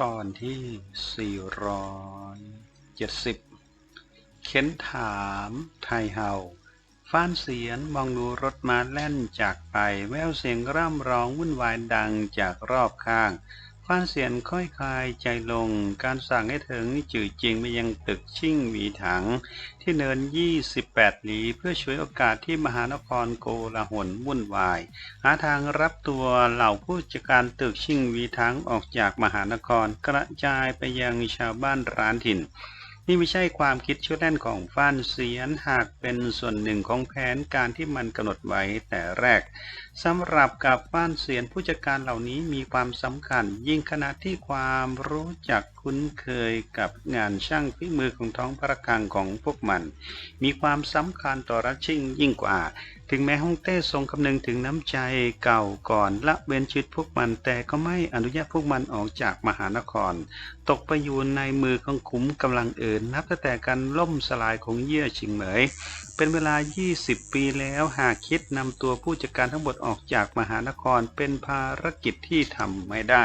ตอนที่ 470 เข้นถามไทยเฮาฟ้านเสียนมองดูรถมาแล่นจากไป แววเสียงร่ำร้องวุ่นวายดังจากรอบข้าง ฟ้านเสียนค่อยคลายใจลง การสั่งให้ถึงจื่อจริงไปยังตึกชิ่งหวีถัง ที่เนิน 28 หลีเพื่อช่วยโอกาสที่มหานครโกลาหลวุ่นวาย หาทางรับตัวเหล่าผู้จัดการตึกชิ่งหวีถังออกจากมหานครกระจายไปยังชาวบ้านร้านถิ่นนี่ไม่ใช่ความคิดชั่วแล่นของฟ้านเสียนหากเป็นส่วนหนึ่งของแผนการที่มันกำหนดไว้แต่แรกสำหรับกับฟ้านเสียนผู้จัดการเหล่านี้มีความสำคัญ ยิ่งขณะที่ความรู้จักคุ้นเคยกับงานช่างฝีมือของท้องพระคลังของพวกมัน มีความสำคัญต่อรัชชิ่งยิ่งกว่า ถึงแม้ฮ่องเต้ทรงคำนึงถึงน้ำใจเก่าก่อนละเว้นชีวิตพวกมันแต่ก็ไม่อนุญาตพวกมันออกจากมหานคร ตกไปอยู่ในมือของขุมกำลังอื่น นับตั้งแต่การล่มสลายของเย่อชิงเหมยเป็นเวลา 20 ปีแล้วหากคิดนำตัวผู้จัดการทั้งหมดออกจากมหานครเป็นภารกิจที่ทำไม่ได้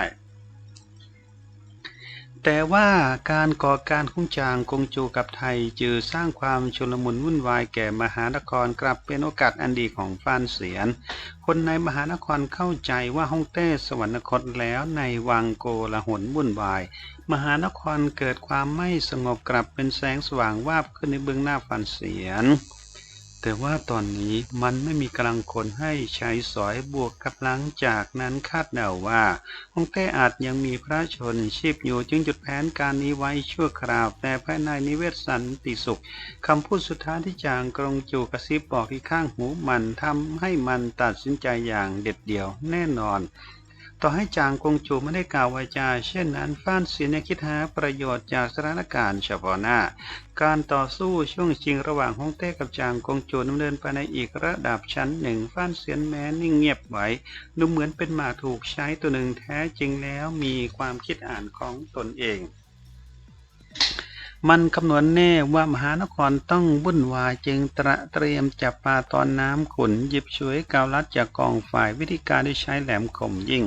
แต่ว่าการก่อการคุ้งจางกงจูกับไทยจือสร้างความชุลมุนวุ่นวายแก่มหานครกลับเป็นโอกาสอันดีของฟ้านเสียน คนในมหานครเข้าใจว่าฮ่องเต้สวรรคตแล้วในวังโกลาหลวุ่นวาย มหานครเกิดความไม่สงบกลับเป็นแสงสว่างวาบขึ้นในเบื้องหน้าฟ้านเสียน แต่ว่าตอนนี้มันไม่มีกำลังคนให้ใช้สอยบวกกับหลังจากนั้นคาดเดาว่าฮ่องเต้อาจยังมีพระชนชีพอยู่จึงจุดแผนการนี้ไว้ชั่วคราว แต่ภายในนิเวศสันติสุขคำพูดสุดท้ายที่จางกรงจูกระซิบบอกที่ข้างหูมันทำให้มันตัดสินใจอย่างเด็ดเดี่ยวแน่นอน ต่อให้จางกงจูไม่ได้กล่าววาจา เช่นนั้นฟ้านเสียนยังคิดหาประโยชน์จากสถานการณ์เฉพาะหน้า การต่อสู้ช่วงชิงระหว่างฮ่องเต้กับจางกงจูดำเนินไปในอีกระดับชั้นหนึ่งฟ้านเสียนแม้นิ่งเงียบไว้ดูเหมือนเป็นหมาถูกใช้ตัวหนึ่งแท้จริงแล้วมีความคิดอ่านของตนเองมันคำนวณแน่ว่ามหานครต้องวุ่นวายจึงตระเตรียมจับปลาตอนน้ำขุนหยิบฉวยกาวลัดจากกองฝ่ายวิธีการที่ใช้แหลมคมยิ่ง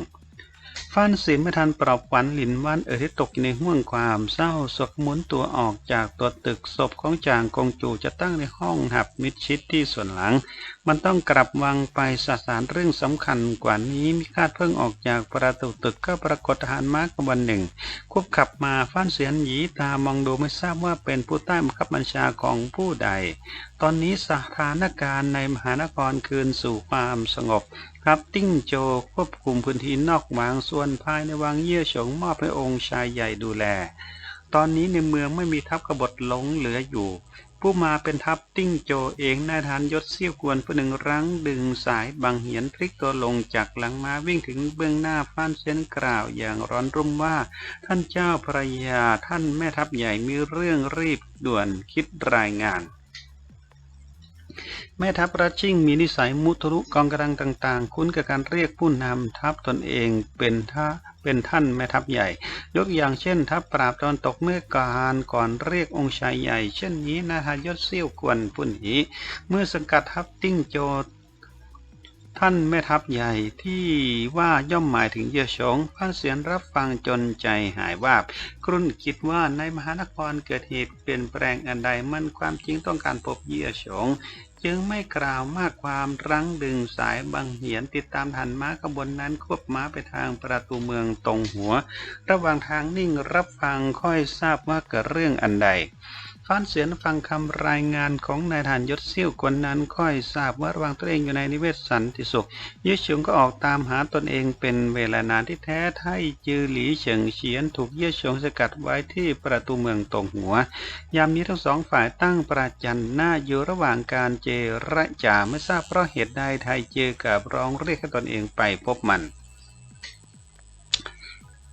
ฟ้านสินไม่ทันปลอบขวัญหลินว่านเอ๋ยที่ตกอยู่ในห่วงความเศร้าสกหมุนตัวออกจากตัวตึกศพของจางกงจูจะตั้งในห้องหับมิดชิดที่ส่วนหลัง มันต้องกลับวังไปสสารเรื่องสำคัญกว่านี้มิคาดเพิ่งออกจากประตูตึกก็ปรากฏทหารม้ากบวนหนึ่ง ควบขับมาฟ้านเสียนหยีตามองดูไม่ทราบว่าเป็นผู้ใต้บังคับบัญชาของผู้ใด ตอนนี้สถานการณ์ในมหานครคืนสู่ความสงบ ครับติ้งโจควบคุมพื้นที่นอกวังส่วนภายในวังเยี่ยฉงมอบให้องค์ชายใหญ่ดูแล ตอนนี้ในเมืองไม่มีทัพกบฏหลงเหลืออยู่ ผู้มาเป็นทัพติ้งโจเองนายทหารยศเสี้ยวกวนผู้หนึ่งรั้งดึงสายบังเหียนพลิกตัวลงจากหลังม้าวิ่งถึงเบื้องหน้าฟ้านเซนกล่าวอย่างร้อนรุ่มว่า ท่านเจ้าภรรยาท่านแม่ทัพใหญ่มีเรื่องรีบด่วนคิดรายงาน แม่ทัพรัชชิ่งมีนิสัยมุทะลุกองกำลังต่างๆ คุ้นกับการเรียกผู้นำทัพตนเองเป็นท่าเป็นท่านแม่ทัพใหญ่ ยกอย่างเช่น ทัพปราบตอนตกเมื่อการก่อนเรียกองค์ชายใหญ่ เช่นนี้นายทายศเซี่ยวกวนผู้นี้เมื่อสังกัดทัพติ้งโจท่านแม่ทัพใหญ่ที่ว่าย่อมหมายถึงเยอฉงพันเสียนรับฟังจนใจหายวาบครุ่นคิดว่าในมหานครเกิดเหตุเปลี่ยนแปลงอันใดมันความจริงต้องการพบเยอฉง จึงไม่กล่าวมากความรั้งดึงสายบังเหียนติดตามหันม้าขบวนนั้นควบม้าไปทางประตูเมืองตรงหัว ระหว่างทางนิ่งรับฟังค่อยทราบว่าเกิดเรื่องอันใด ฟ้านเสียนฟังคำรายงานของนายทหารยศเซี่ยวคนนั้นค่อยทราบว่าระว่างตัวเองอยู่ในนิเวศสันติสุขยี่เฉิงก็ออกตามหาตนเองเป็นเวลานานที่แท้ไทยจือหลีเฉิงเฉียนถูกเยี่ยเฉิงสกัดไว้ที่ประตูเมืองตรงหัว ยามนี้ทั้งสองฝ่ายตั้งประจันหน้าอยู่ระหว่างการเจรจาไม่ทราบเพราะเหตุใดไทยเจอกับร้องเรียกให้ตนเองไปพบมัน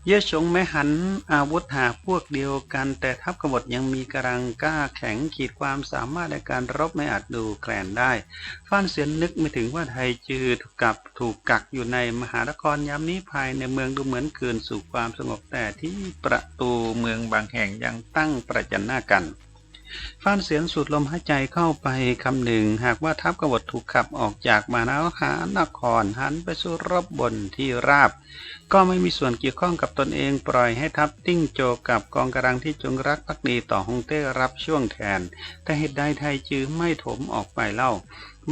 เย่ชงแม้หันอาวุธหาพวกเดียวกัน แต่ทัพกบฏยังมีกำลังกล้าแข็งขีดความสามารถในการรบไม่อาจดูแคลนได้ฟ้านเสียนนึกไม่ถึงว่าไทยจือกับถูกกักอยู่ในมหานครยามนี้ภายในเมืองดูเหมือนเกินสู่ความสงบแต่ที่ประตูเมืองบางแห่งยังตั้งประจันหน้ากัน ฟ้านเสียนสูดลมหายใจเข้าไปคำหนึ่ง หากว่าทัพกบฏถูกขับออกจากมานาวหานครหันไปสู่รบบนที่ราบ ก็ไม่มีส่วนเกี่ยวข้องกับตนเองปล่อยให้ทัพติ้งโจกับกองกำลังที่จงรักภักดีต่อฮงเต้รับช่วงแทน แต่เหตุใดไทยจือไม่ถมออกไปเล่า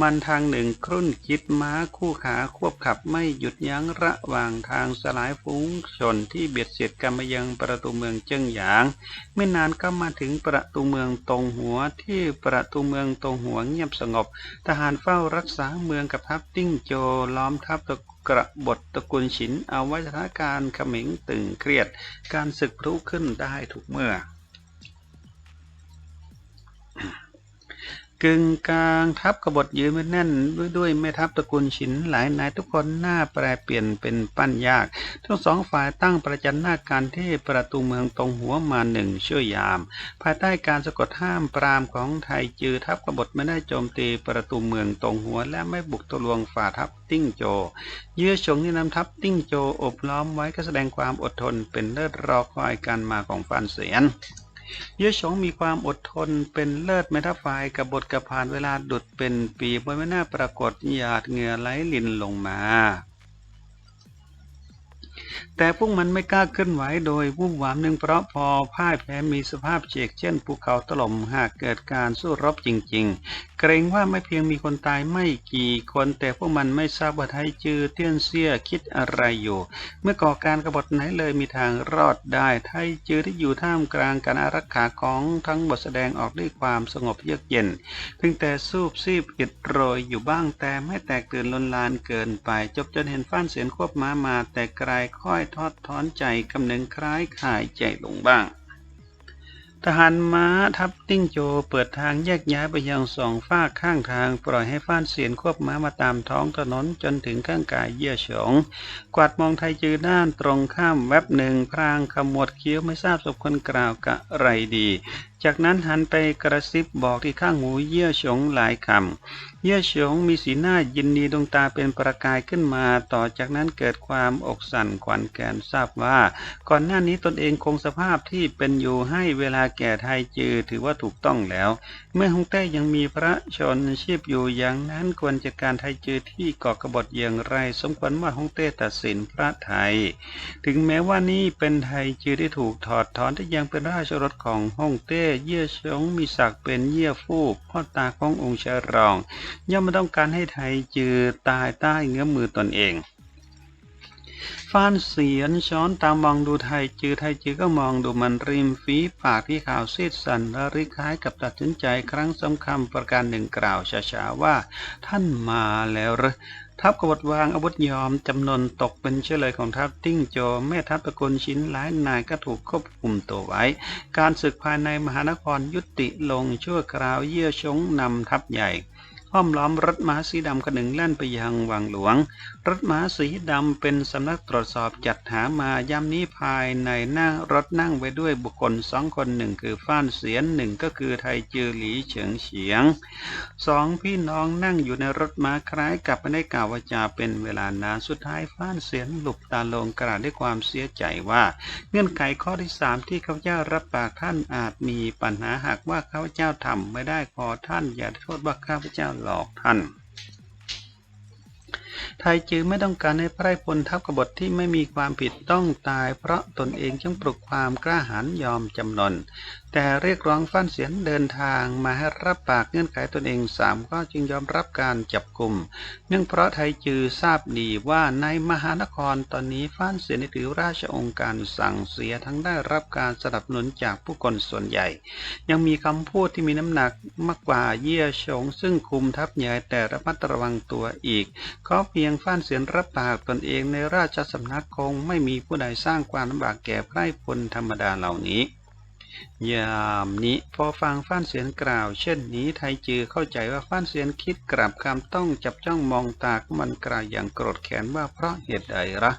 มันทางหนึ่งครุ่นคิดม้าคู่ขาควบขับไม่หยุดยั้งระหว่างทางสลายฟุ้งชนที่เบียดเสียดกันมายังประตูเมืองเจิ้งหยาง ไม่นานก็มาถึงประตูเมืองตรงหัวที่ประตูเมืองตรงหัวเงียบสงบ ทหารเฝ้ารักษาเมืองกับทัพติ้งโจล้อมทัพตะกระบฏตระกุลฉินเอาไว้สถานการณ์เขมิงตึงเครียด การศึกพลุขึ้นได้ทุกเมื่อ กึ่งกลางทัพกบฏยืนไว้แน่นด้วยด้วยแม่ทัพตระกูลฉินหลายนายทุกคนหน้าแปรเปลี่ยนเป็นปั้นยาก ทั้งสองฝ่ายตั้งประจันหน้าการที่ประตูเมืองตรงหัวมาหนึ่งช่วยยาม ภายใต้การสะกดห้ามปรามของไทยจือทัพกบฏไม่ได้โจมตีประตูเมืองตรงหัวและไม่บุกตะลวงฝ่าทัพติ้งโจ เยื่อชงที่นำทัพติ้งโจอบล้อมไว้ก็แสดงความอดทนเป็นเลิศรอคอยการมาของฟานเสียน เยชอชงมีความอดทนเป็นเลิศแม้ทับฝ่ายกับบทกับผ่านเวลาดุดเป็นปีบนไม่น่าปรากฏหยาดเหงื่อไหลลินลงมา แต่พวกมันไม่กล้าเคลื่อนไหวโดยวุ่นวามหนึ่งเพราะพอพ่ายแพ้มีสภาพเฉกเช่นภูเขาถล่มหากเกิดการสู้รบจริง ๆ เกรงว่าไม่เพียงมีคนตายไม่กี่คนแต่พวกมันไม่ทราบว่าไทยจือเตี้ยนเสียคิดอะไรอยู่ เมื่อก่อการกบฏไหนเลยมีทางรอดได้ไทยจือที่อยู่ท่ามกลางการอารักขาของทั้งบทแสดงออกด้วยความสงบเยือกเย็นเพียงแต่สูบซีบอิดโรยอยู่บ้างแต่ไม่แตกตื่นลนลานเกินไป จบจนเห็นฟ้านเสียนควบม้ามาแต่ไกลค่อยทอดถอนใจคำหนึ่งคล้ายขายใจลงบ้าง ทหารม้าทัพติ้งโจเปิดทางแยกย้ายไปยังสองฝากข้างทาง ปล่อยให้ฟ้านเสียนควบม้ามาตามท้องถนนจนถึงข้างกายเยี่ยฉงกวาดมองไทยจือด้านตรงข้ามแวบหนึ่งพรางขมวดเคี้ยวไม่ทราบสบคนกล่าวกะไรดี จากนั้นหันไปกระซิบบอกที่ข้างหูเยี่ยฉงหลายคำเยี่ยฉงมีสีหน้ายินดีดวงตาเป็นประกายขึ้นมา ต่อจากนั้นเกิดความอกสั่นขวัญแกนทราบว่า ก่อนหน้านี้ตนเองคงสภาพที่เป็นอยู่ให้เวลาแก่ไทยจือถือว่าถูกต้องแล้ว เมื่อฮงเต้ยังมีพระชนชีพอยู่อย่างนั้นควรจัดการไทยจือที่ก่อกบฏอย่างไร สมควรว่าฮงเต้ตัดสินพระไทย ถึงแม้ว่านี่เป็นไทยจือที่ถูกถอดถอนที่ยังเป็นราชรถของฮ่องเต้ เยี่ยฉงมีศักดิ์เป็นเยี่ยฟู่พ่อตาขององค์ชารองย่อมไม่ต้องการให้ไทยจือตายใต้เงื้อมือตนเองฟ้านเสียนช้อนตามมองดูไทยจือไทยจือก็มองดูมันริมฝีปากที่ขาวซีดสันและริคล้ายกับตัดสินใจครั้งสำคัญประการหนึ่งกล่าวช้าๆว่า ท่านมาแล้วหรือทัพกบฏวางอาวุธยอมจำนวนตกเป็นเฉลยของทัพติ้งโจแม่ทัพตะกลชิ้นหลายนายก็ถูกควบคุมตัวไว้ การศึกภายในมหานครยุติลงชั่วคราวเยี่ยชงนำทัพใหญ่ ห้อมล้อมรถม้าสีดำคันหนึ่งแล่นไปยังวังหลวง รถม้าสีดำเป็นสำนักตรวจสอบจัดหามายามนี้ภายในหนั่งรถนั่งไว้ด้วยบุคคลสองคนหนึ่งคือฟ้านเสียนหนึ่งก็คือไทยจือหลีเฉิงเฉียงสองพี่น้องนั่งอยู่ในรถม้าคล้ายกับไม่ได้กล่าววาจาเป็นเวลานานสุดท้ายฟ้านเสียนหลบตาลงกระดาษด้วยความเสียใจว่า เงื่อนไขข้อที่สามที่ข้าพเจ้ารับปากท่านอาจมีปัญหาหากว่าข้าพเจ้าทำไม่ได้ขอท่านอย่าโทษว่าข้าพเจ้าหลอกท่าน ไทยจือไม่ต้องการให้ไพร่พลทัพกบฏที่ไม่มีความผิดต้องตาย เพราะตนเองจึงปลุกความกล้าหาญยอมจำนน แต่เรียกร้องฟันเสียนเดินทางมาให้รับปากเงื่อนไขตนเองสามก็จึงยอมรับการจับกลุ่ม เนื่องเพราะไทยจือทราบดีว่าในมหานครตอนนี้ฟ้านเสียนถือราชองค์การสั่งเสียทั้งได้รับการสนับสนุนจากผู้คนส่วนใหญ่ ยังมีคำพูดที่มีน้ำหนักมากกว่าเยี่ยชง ซึ่งคุมทัพใหญ่แต่ระมัดระวังตัวอีกก็เพียงฟ้านเสียนรับปากตนเองในราชสำนักคงไม่มีผู้ใดสร้างความลำบากแก่ไพร่พลธรรมดาเหล่านี้ ยามนี้พอฟังฟ้านเสียนกล่าว เช่นนี้ไทยจือเข้าใจว่าฟ้านเสียนคิดกลับคำต้องจับจ้องมองตามันกล่าวอย่างโกรธแค้นว่าเพราะเหตุใดละ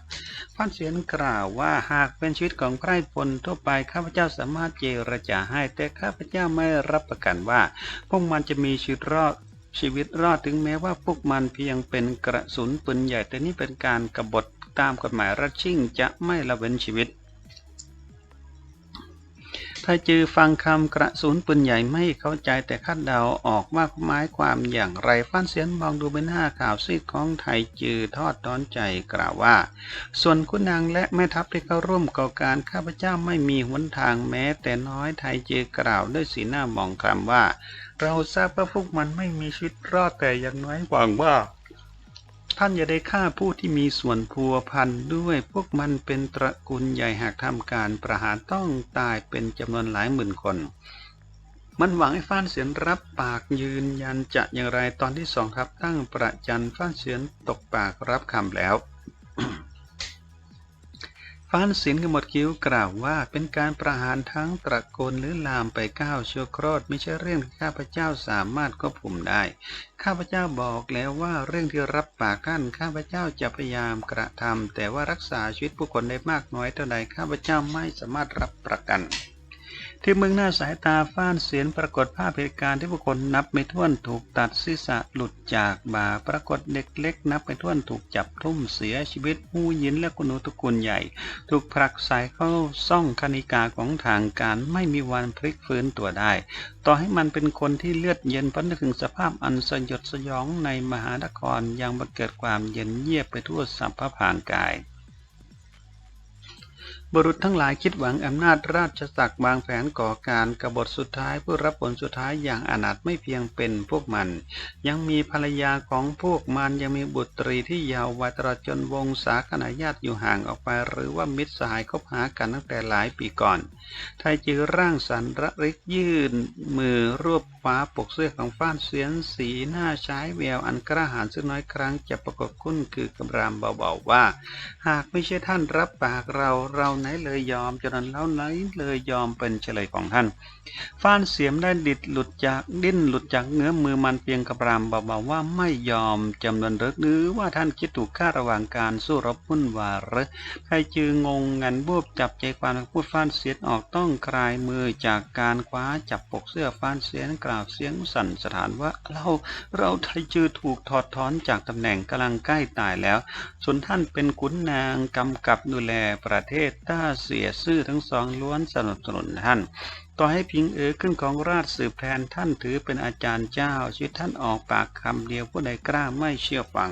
ฟ้านเสียนกล่าวว่าหากเป็นชีวิตของไพร่พลทั่วไปข้าพเจ้าสามารถเจรจาให้ แต่ข้าพเจ้าไม่รับประกันว่า พวกมันจะมีชีวิตรอดชีวิตรอดถึงแม้ว่าพวกมันเพียงเป็นกระสุนปืนใหญ่แต่นี่เป็นการกบฏตามกฎหมายรัชชิ่งจะไม่ละเว้นชีวิต ถ้าจือฟังคำกระสุนปืนใหญ่ไม่เข้าใจแต่คาดเดาออกว่าหมายความอย่างไรฟันเสียนมองดูเป็นหน้าข่าวซีดของไทยจือทอดตอนใจกล่าวว่า ส่วนคุณนางและแม่ทัพที่เข้าร่วมก่อการข้าพเจ้าไม่มีหนทางแม้ แต่น้อยไทยจือกล่าวด้วยสีหน้ามองคำว่า เราทราบว่าพวกมันไม่มีชีวิตรอดแต่อย่างน้อยหวังว่า ท่านอย่าได้ฆ่าผู้ที่มีส่วนพัวพันด้วย พวกมันเป็นตระกูลใหญ่หากทำการประหารต้องตายเป็นจำนวนหลายหมื่นคน มันหวังให้ฟ้านเสียนรับปากยืนยันจะอย่างไรตอนที่สองครับตั้งประจันฟ้านเสียนตกปากรับคำแล้ว ฟ้านศิลกหมดคิ้วกล่าวว่าเป็นการประหารทั้งตระกูลหรือลามไปก้าวชั่วโครดไม่ใช่เรื่องที่ข้าพเจ้าสามารถควบคุมได้ ข้าพเจ้าบอกแล้วว่าเรื่องที่รับปากท่านข้าพเจ้าจะพยายามกระทำแต่ว่ารักษาชีวิตผู้คนได้มากน้อยเท่าใดข้าพเจ้าไม่สามารถรับประกัน ที่เมืองหน้าสายตาฟ้านเสียนปรากฏภาพเหตุการณ์ที่ผู้คนนับไม่ถ้วนถูกตัดศีรษะหลุดจากบ่าปรากฏเด็กเล็กนับไม่ถ้วนถูกจับทุ่มเสียชีวิตหูยินและกุนูตระกูลใหญ่ ถูกผลักใส่เข้าซ่องคณิกาของทางการไม่มีวันพลิกฟื้นตัวได้ ต่อให้มันเป็นคนที่เลือดเย็นพ้นถึงสภาพอันสยดสยองในมหานครยังบังเกิดความเย็นเยียบไปทั่วสัพพพางกาย บุรุษทั้งหลายคิดหวังอำนาจราชสักดิ์วางแผนก่อการกบฏสุดท้ายผู้รับผลสุดท้ายอย่างอนาถไม่เพียงเป็นพวกมัน ยังมีภรรยาของพวกมันยังมีบุตรีที่ยาววัยตลอดจนวงศาคณะญาติอยู่ห่างออกไป หรือว่ามิตรสหายคบหากันตั้งแต่หลายปีก่อน ไทยจือร่างสันระริกยื่น มือรวบฟ้าปกเสื้อของฟ้านเสียนสีหน้าใช้แววอันกระหายซึ่งน้อยครั้งจะประกบคุ้นคือกำรามเบาๆว่า หากไม่ใช่ท่านรับปากเราเราไหนเลยยอมจนนั้นเล่าไหนเลยยอมเป็นเฉลยของท่าน ฟ้านเสียมได้ดิดหลุดจากดิ้นหลุดจากเงื้อมือมันเพียงกระรามเบาๆว่าไม่ยอมจำนวนหรือหรือว่าท่านคิดถูกฆ่าระหว่างการสู้รบวุ่นวาหรือใครจืองงงันบวบจับใจความพูดฟ้านเสียนออกต้องคลายมือจากการคว้าจับปกเสื้อฟ้านเสียนกล่าวเสียงสั่นสถานว่าเราเราไทยจือถูกถอดถอนจากตำแหน่งกำลังใกล้ตายแล้ว ส่วนท่านเป็นขุนนางกำกับดูแลประเทศถ้าเสียซื่อทั้งสองล้วนสนับสนุนท่าน ต่อให้พิงเอ๋อขึ้นของราชสืบแทนท่านถือเป็นอาจารย์เจ้าชีวิตท่านออกปากคำเดียวผู้ใดกล้าไม่เชื่อฟัง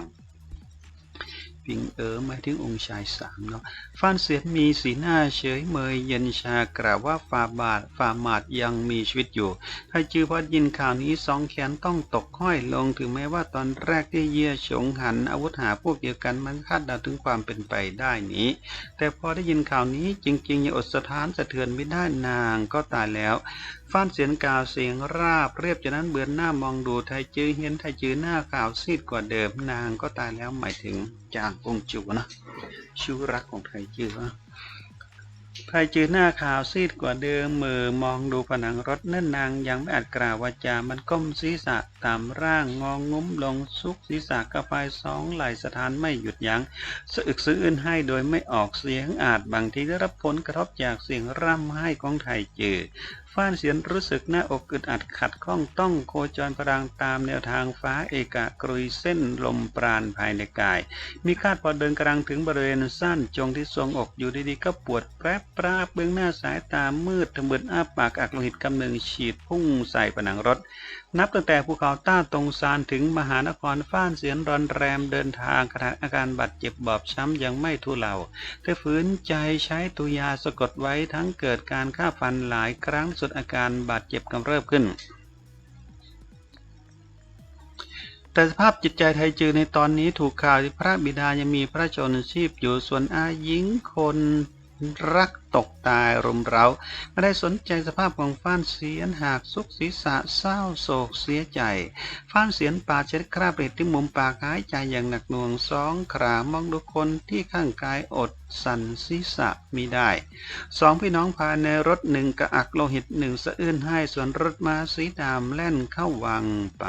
พิงเอ๋อหมายถึงองค์ชายสามเนาะฟานเสียนมีสีหน้าเฉยเมยเย็นชากล่าวว่าฟาบาทฟาหมาดยังมีชีวิตอยู่ถ้าจือพอยินข่าวนี้สองแขนต้องตกห้อยลงถึงแม้ว่าตอนแรกที่เยี่ยฉงหัน อาวุธหาพวกเดียวกันมันคาดเดาถึงความเป็นไปได้นี้ แต่พอได้ยินข่าวนี้จริงๆยังอดสะท้านสะเทือนไม่ได้นางก็ตายแล้ว ฟ้านเสียงกล่าวเสียงราบ เรียบจากนั้นเบือนหน้ามองดูไทยจื้อเห็นไทยจื้อหน้าขาวซีดกว่าเดิมนางก็ตายแล้วหมายถึงจางองจูนะชู้รักของไทยจื้อนะไทยจื้อหน้าขาวซีดกว่าเดิมมือมองดูผนังรถนั่นนางยังไม่อาจกล่าววาจามันก้มศีรษะตามร่างงองงุ้มลงซุกศีรษะกระพายสองไหลสถานไม่หยุดยัง้งสะอึกสะอื้นให้โดยไม่ออกเสียงอาจบางทีได้รับผลกระทบจากเสียงร่ำไห้ของไทยจือ ฟ้านเสียนรู้สึกหน้าอกอึดอัดขัดข้องต้องโคจรพลังตามแนวทางฟ้าเอกะกรุยเส้นลมปราณภายในกาย มีคาดพอเดินกลางถึงบริเวณสั้นจงที่ทรงอกอยู่ดีๆก็ปวดแปรบปราบเบื้องหน้าสายตามืดทะมึนอ้าปากอักโลหิตกำเนิงฉีดพุ่งใส่ผนังรถ นับตั้งแต่ภูเขาต้าตรงซานถึงมหานครฟ้านเสียนรอนแรมเดินทางขณะอาการบาดเจ็บบอบช้ำยังไม่ทุเลาแต่ฝืนใจใช้ตัวยาสะกดไว้ทั้งเกิดการฆ่าฟันหลายครั้งสุดอาการบาดเจ็บกำเริบขึ้นแต่สภาพจิตใจไทยจือในตอนนี้ถูกข่าวที่พระบิดายังมีพระชนชีพอยู่ส่วนอาหญิงคน รักตกตายรุมเร้าไม่ได้สนใจสภาพของฟ้านเสียนหากสุกศีรษะเศร้าโศกเสียใจ ฟ้านเสียนปาเช็ดคราบเลือดที่มุมปากหายใจอย่างหนักหน่วงสองขามองดูคนที่ข้างกายอดสั่นศีรษะมิได้สองพี่น้องภาในรถหนึ่งกระอักโลหิตหนึ่งสะอื้นให้ส่วนรถม้าสีดำแล่นเข้าวังไป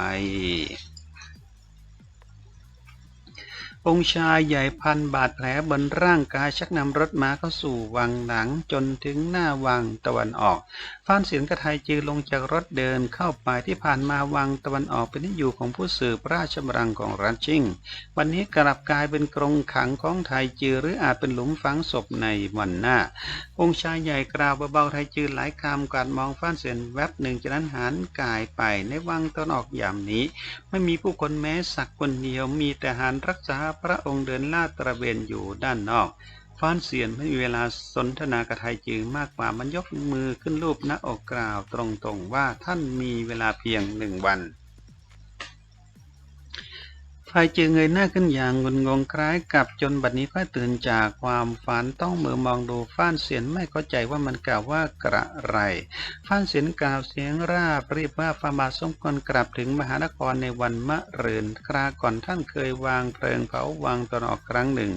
องค์ชายใหญ่พันบาดแผลบนร่างกายชักนำรถม้าเข้าสู่วังหลังจนถึงหน้าวังตะวันออกฟ้านเสียนกระไทยจือลงจากรถเดินเข้าไปที่ผ่านมาวังตะวันออกเป็นที่อยู่ของผู้สืบราชบัลลังก์ของรัชชิง วันนี้กลับกลายเป็นกรงขังของไทยจือหรืออาจเป็นหลุมฝังศพในวันหน้า องค์ชายใหญ่กล่าวเบาๆไทยจือหลายคำการมองฟ้านเสียนแวบหนึ่งจากนั้นหันกายไปในวังตะวันออกยามนี้ ไม่มีผู้คนแม้สักคนเดียวมีแต่หารรักษาพระองค์เดินลาดตระเวนอยู่ด้านนอก ฟ้านเสียนไม่มีเวลาสนทนากับไทยจึงมากกว่ามันยกมือขึ้นรูปหน้าอกกล่าวตรงๆว่าท่านมีเวลาเพียงหนึ่งวัน ไฟจือเงยหน้าขึ้นอย่างงุนงงคล้ายกับจนบัดนี้ค่อยตื่นจากความฝันต้องมือมองดูฟ้านเสียนไม่เข้าใจว่ามันกล่าวว่ากระไรฟ้านเสียนกล่าวเสียงราบรีบว่าฟาบาสมควรกลับถึงมหานครในวันมะรืนคราก่อนท่านเคยวางเพลิงเผาวังตอนออกครั้งหนึ่ง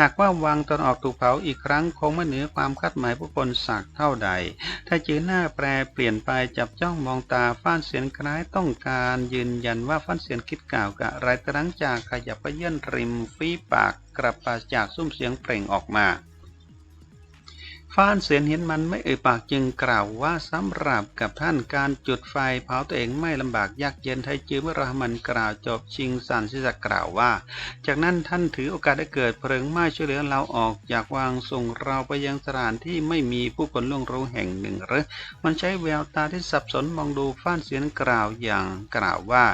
หากว่าวังตอนออกถูกเผาอีกครั้งคงไม่เหนือความคาดหมายผู้คนสักเท่าใด ถ้าจือหน้าแปรเปลี่ยนไปจับจ้องมองตาฟ้านเสียนคล้ายต้องการยืนยันว่าฟ้านเสียนคิดกล่าวกับอะไรต่หลังจากขยับไปเยื่นริมฝีปากกระปาจากซุ้มเสียงเปล่งออกมา ฟ้านเสียนเห็นมันไม่เอ่ยปากจึงกล่าวว่าสำหรับกับท่านการจุดไฟเผาตัวเองไม่ลำบากยากเย็นไทยจือเมื่อรามันกล่าวจบชิงสันสิจะกล่าวว่า จากนั้นท่านถือโอกาสได้เกิดเพลิงไหม้ช่วยเหลือเราออกจากวางส่งเราไปยังสถานที่ไม่มีผู้คนล่วงรู้แห่งหนึ่งหรือมันใช้แววตาที่สับสนมองดูฟ้านเสียนกล่าวอย่างกล่าวว่า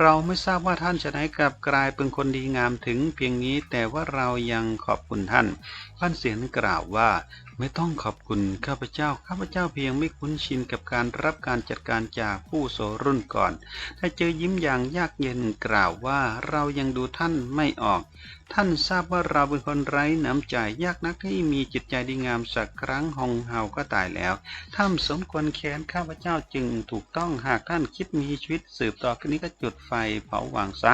เราไม่ทราบว่าท่านจะไหนกลับกลายเป็นคนดีงามถึงเพียงนี้แต่ว่าเรายังขอบคุณท่านฟ้านเสียนกล่าวว่า ไม่ต้องขอบคุณข้าพเจ้า ข้าพเจ้าเพียงไม่คุ้นชินกับการรับการจัดการจากผู้โสรุ่นก่อน ถ้าเจอยิ้มอย่างยากเย็นกล่าวว่าเรายังดูท่านไม่ออก ท่านทราบว่าเราเป็นคนไร้น้ำใจยากนักที่มีจิตใจดีงามสักครั้งหองเฮาก็ตายแล้วท่านสมควรแค้นข้าพเจ้าจึงถูกต้องหากท่านคิดมีชีวิตสืบต่อขึ้นนี้ก็จุดไฟเผาวางซะ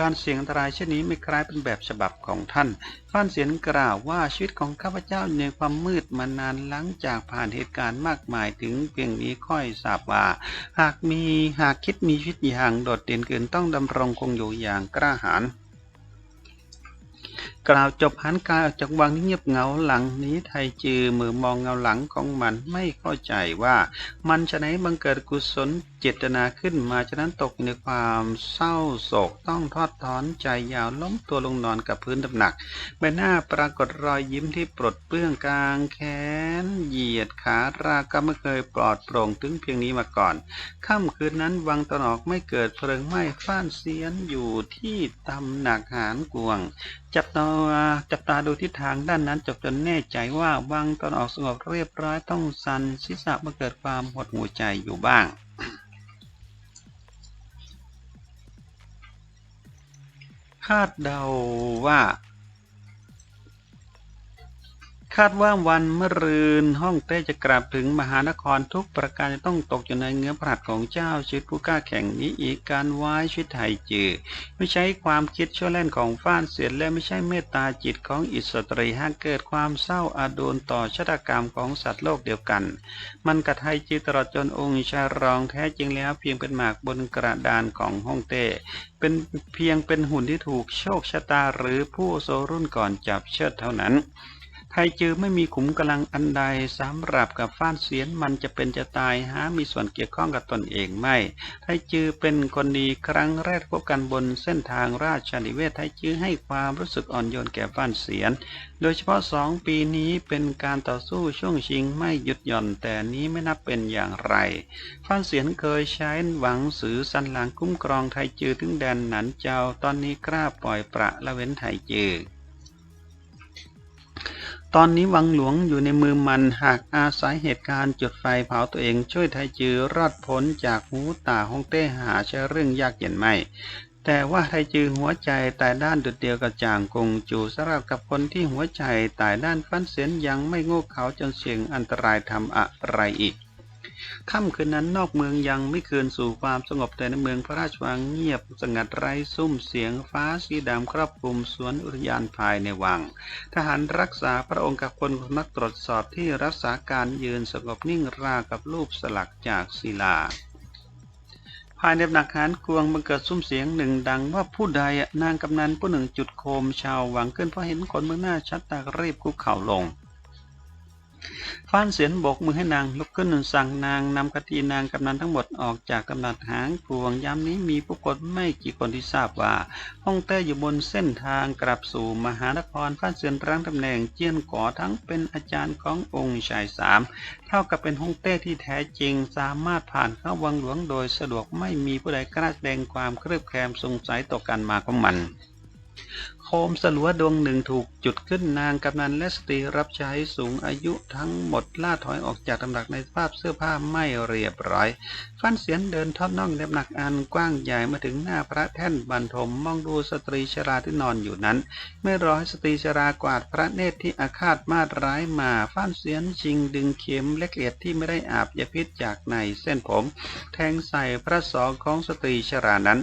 การเสี่ยงอันตรายเช่นนี้ไม่คล้ายเป็นแบบฉบับของท่านฟ้านเสียนกล่าวว่าชีวิตของข้าพเจ้าในความมืดมานานหลังจากผ่านเหตุการณ์มากมายถึงเพียงนี้ค่อยทราบว่า หากมีหากคิดมีชีวิตอย่างโดดเด่นเกินต้องดำรงคงอยู่อย่างกล้าหาญกล่าวจบหันกายออกจากวังที่เงียบเงาหลังนี้ไทยจือมือมองเงาหลังของมันไม่เข้าใจว่า มันจะไหนบังเกิดกุศล เจตนาขึ้นมาฉะนั้นตกในความเศร้าโศกต้องทอดถอนใจยาวล้มตัวลงนอนกับพื้นตำหนัก ใบหน้าปรากฏรอยยิ้มที่ปลดเปลื้องกลางแขน เหยียดขาราก็ไม่เคยปลอดโปร่งถึงเพียงนี้มาก่อน ค่ำคืนนั้นวังตนออกไม่เกิดเพลิงไหม้ฟ้านเสียนอยู่ที่ตำหนักหานกวงจับตาจับตาดูทิศทางด้านนั้นจบจนแน่ใจว่าวังตอนออกสงบเรียบร้อยต้องสันศีรษะมาเกิดความหดหูใจอยู่บ้าง คาดเดาว่า คาดว่าวันมะรืนห้องเต้จะกลับถึงมหานครทุกประการจะต้องตกอยู่ในเงื้อพระหัตถ์ของเจ้าชีวิตผู้กล้าแข่งนี้อีกการไว้ชีวิตไทยจือไม่ใช่ความคิดชั่วเล่นของฟ้านเสียและไม่ใช่เมตตาจิตของอิสตรีหากเกิดความเศร้าอาโดนต่อชะตากรรมของสัตว์โลกเดียวกัน มันกระไทยจือตลอดจนองค์ชารองแท้จริงแล้วเพียงเป็นหมากบนกระดานของห้องเต้เป็นเพียงเป็นหุ่นที่ถูกโชคชะตาหรือผู้โซรุ่นก่อนจับเชิดเท่านั้น ไทยจือไม่มีขุมกำลังอันใดสำหรับกับฟ้านเสียนมันจะเป็นจะตายหา มีส่วนเกี่ยวข้องกับตนเองไม่ ไทจือเป็นคนดีครั้งแรกพบกันบนเส้นทางราชนิเวศไทจือให้ความรู้สึกอ่อนโยนแก่ฟ้านเสียน โดยเฉพาะสองปีนี้เป็นการต่อสู้ช่วงชิงไม่หยุดหย่อนแต่นี้ไม่นับเป็นอย่างไรฟ้านเสียนเคยใช้หวังสือสันหลังคุ้มครองไทยจือถึงแดนหนันเจ้าตอนนี้กล้าปล่อยประละเว้นไทยจือ ตอนนี้วังหลวงอยู่ในมือมันหากอาศัยเหตุการณ์จุดไฟเผาตัวเองช่วยไทยจือรอดพ้นจากหูตาฮ่องเต้หาใช่เรื่องยากเย็นไม่แต่ว่าไทยจือหัวใจตายด้านดุดเดียวกับจางกงจูสำหรับกับคนที่หัวใจตายด้านฟันเสียนยังไม่โง่เขาจนเสี่ยงอันตรายทำอะไรอีก ค่ำคืนนั้นนอกเมืองยังไม่คืนสู่ความสงบแต่ในเมืองพระราชวังเงียบสงัดไร้ซุ้มเสียงฟ้าสีดำครอบคลุมสวนอุทยานภายในวัง ทหารรักษาพระองค์กับคนนักตรวจสอบที่รักษาการยืนสงบนิ่งราวกับรูปสลักจากศิลาภายในหนักหานกวงบังเกิดซุ้มเสียงหนึ่งดังว่าผู้ใดนางกำนันผู้หนึ่งจุดโคมชาวหวังขึ้นเพราะเห็นคนเมืองหน้าชัดตากรีบคุกเข่าลง ฟ้านเสียนโบกมือให้นางลุกขึ้นสั่งนางนำคดีนางกำนันทั้งหมดออกจากกำนันหางพวงยามนี้มีผู้คนไม่กี่คนที่ทราบว่าฮ่องเต้อยู่บนเส้นทางกลับสู่มหานครฟ้านเสียนรั้งตำแหน่งเจียนก่อทั้งเป็นอาจารย์ขององค์ชายสามเท่ากับเป็นฮ่องเต้ที่แท้จริงสามารถผ่านเข้าวังหลวงโดยสะดวกไม่มีผู้ใดกล้าแสดงความเครือบแคลงสงสัยต่อการมาของมัน คมสลัวดวงหนึ่งถูกจุดขึ้นนางกำนันและสตรีรับใช้สูงอายุทั้งหมดล่าถอยออกจากตำหนักในภาพเสื้อผ้าไม่เรียบร้อย ฟันเสียนเดินทอดน่องในหนักอันกว้างใหญ่มาถึงหน้าพระแท่นบรรทมมองดูสตรีชราที่นอนอยู่นั้น ไม่รอให้สตรีชรากวาดพระเนตรที่อาฆาตมาดร้ายมาฟันเสียนชิงดึงเข็มเล็กเอียดที่ไม่ได้อาบยาพิษจากในเส้นผม แทงใส่พระศอกของสตรีชรานั้น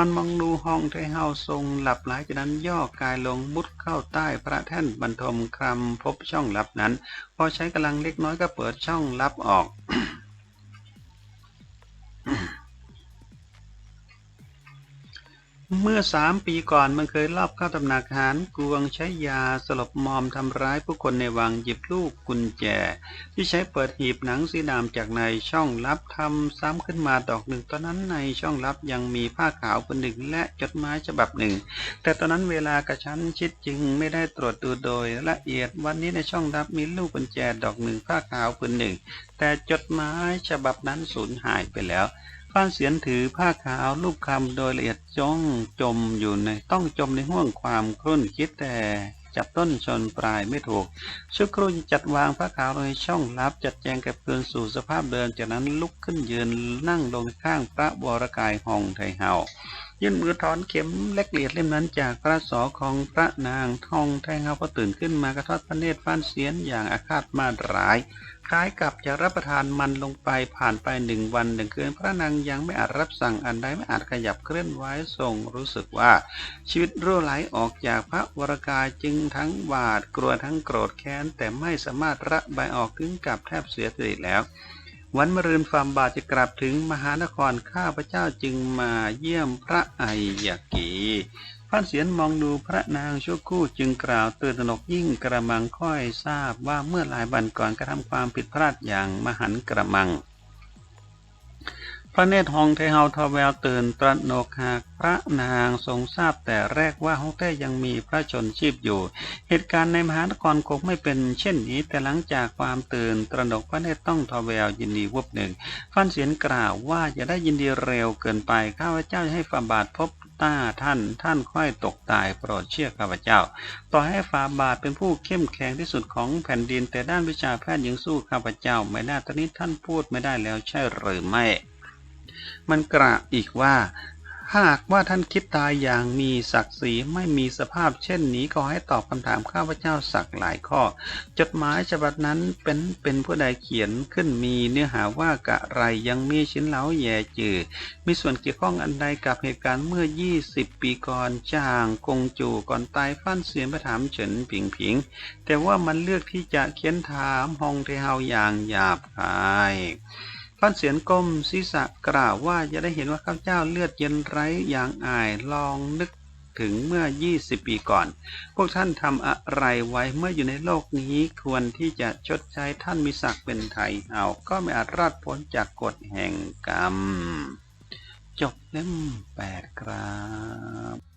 มันมองดูห้องไทเฮาทรงหลับหลายจากนั้นย่อกายลงมุดเข้าใต้พระแท่นบรรทมคลำพบช่องลับนั้น พอใช้กำลังเล็กน้อยก็เปิดช่องลับออก เมื่อสามปีก่อนมันเคยลอบเข้าตำหนักหารกวงใช้ยาสลบมอมทำร้ายผู้คนในวังหยิบลูกกุญแจ ที่ใช้เปิดหีบหนังสีดำจากในช่องลับทำซ้ำขึ้นมาดอกหนึ่ง ตอนนั้นในช่องลับยังมีผ้าขาวผืนหนึ่งและจดหมายฉบับหนึ่ง แต่ตอนนั้นเวลากระชั้นชิดจึงไม่ได้ตรวจดูโดยละเอียดวันนี้ในช่องลับมีลูกกุญแจดอกหนึ่งผ้าขาวผืนหนึ่ง แต่จดหมายฉบับนั้นสูญหายไปแล้ว ฟ้านเสียนถือผ้าขาวลูกคำโดยละเอียดจ้องจมอยู่ในต้องจมในห่วงความครุ่นคิดแต่จับต้นชนปลายไม่ถูกชุกครู่จัดวางผ้าขาวในช่องลับจัดแจงกับเกลือนสู่สภาพเดิมจากนั้นลุกขึ้นยืนนั่งลงข้างพระวรกายห้องไทยเฮายื่นมือถอนเข็มเล็กเลียดเล่มนั้นจากพระศอของพระนางทองไทเฮาพอตื่นขึ้นมากระทอดพระเนตรฟ้านเสียนอย่างอาฆาตมาดร้าย คล้ายกับจะรับประทานมันลงไปผ่านไปหนึ่งวันหนึ่งคืนพระนางยังไม่อาจรับสั่งอันใดไม่อาจขยับเคลื่อนไหวทรงรู้สึกว่า ชีวิตรั่วไหลออกจากพระวรกายจึงทั้งหวาดกลัวทั้งโกรธแค้น แต่ไม่สามารถระบายออกถึงกับแทบเสียสติแล้ว วันมรืนฟาร์มบาทจะกลับถึงมหานครข้าพเจ้าจึงมาเยี่ยมพระไอยากี พันเสียนมองดูพระนางชั่วคู่จึงกล่าวตื่นตนกยิ่งกระมังค่อยทราบว่าเมื่อหลายวันก่อนกระทำความผิดพลาดอย่างมหันกระมัง พระเนตรฮองเทเฮาทแววตื่นตระหนกหากพระนางทรงทราบแต่แรกว่าฮ่องเต้ยังมีพระชนชีพอยู่ เหตุการณ์ในมหานครคงไม่เป็นเช่นนี้ แต่หลังจากความตื่นตระหนกพระเนตรต้องทแววยินดีวุบหนึ่งฟันเสียนกล่าวว่าจะได้ยินดีเร็วเกินไปข้าพเจ้าจะให้ฝ่าบาทพบต้าท่านท่านค่อยตกตายโปรดเชื่อข้าพเจ้า ต่อให้ฝ่าบาทเป็นผู้เข้มแข็งที่สุดของแผ่นดิน แต่ด้านวิชาแพทย์ยังสู้ข้าพเจ้า ไม่ได้ตอนนี้ท่านพูดไม่ได้แล้วใช่หรือไม่ มันกล่าวอีกว่า หากว่าท่านคิดตายอย่างมีศักดิ์ศรีไม่มีสภาพเช่นนี้ก็ให้ตอบคำถามข้าพเจ้าสักหลายข้อ จดหมายฉบับนั้นเป็นเป็นผู้ใดเขียนขึ้นมีเนื้อหาว่ากะไรยังมีชิ้นเหลาแย่จือมีส่วนเกี่ยวข้องอันใดกับเหตุการณ์เมื่อ 20 ปีก่อนจางกงจูก่อนตายฟันเสียนไปถามเฉินผิงผิง แต่ว่ามันเลือกที่จะเขียนถามฮองเทเฮาอย่างหยาบคาย ฟันเสียนก้มศีรษะกล่าวว่าจะได้เห็นว่าข้าเจ้าเลือดเย็นไร้อย่างอายลองนึกถึงเมื่อ 20 ปีก่อน พวกท่านทำอะไรไว้เมื่ออยู่ในโลกนี้ควรที่จะชดใช้ท่านมีศักดิ์เป็นไทยเอาก็ไม่อาจรอดพ้นจากกฎแห่งกรรม จบเล่มแปดครับ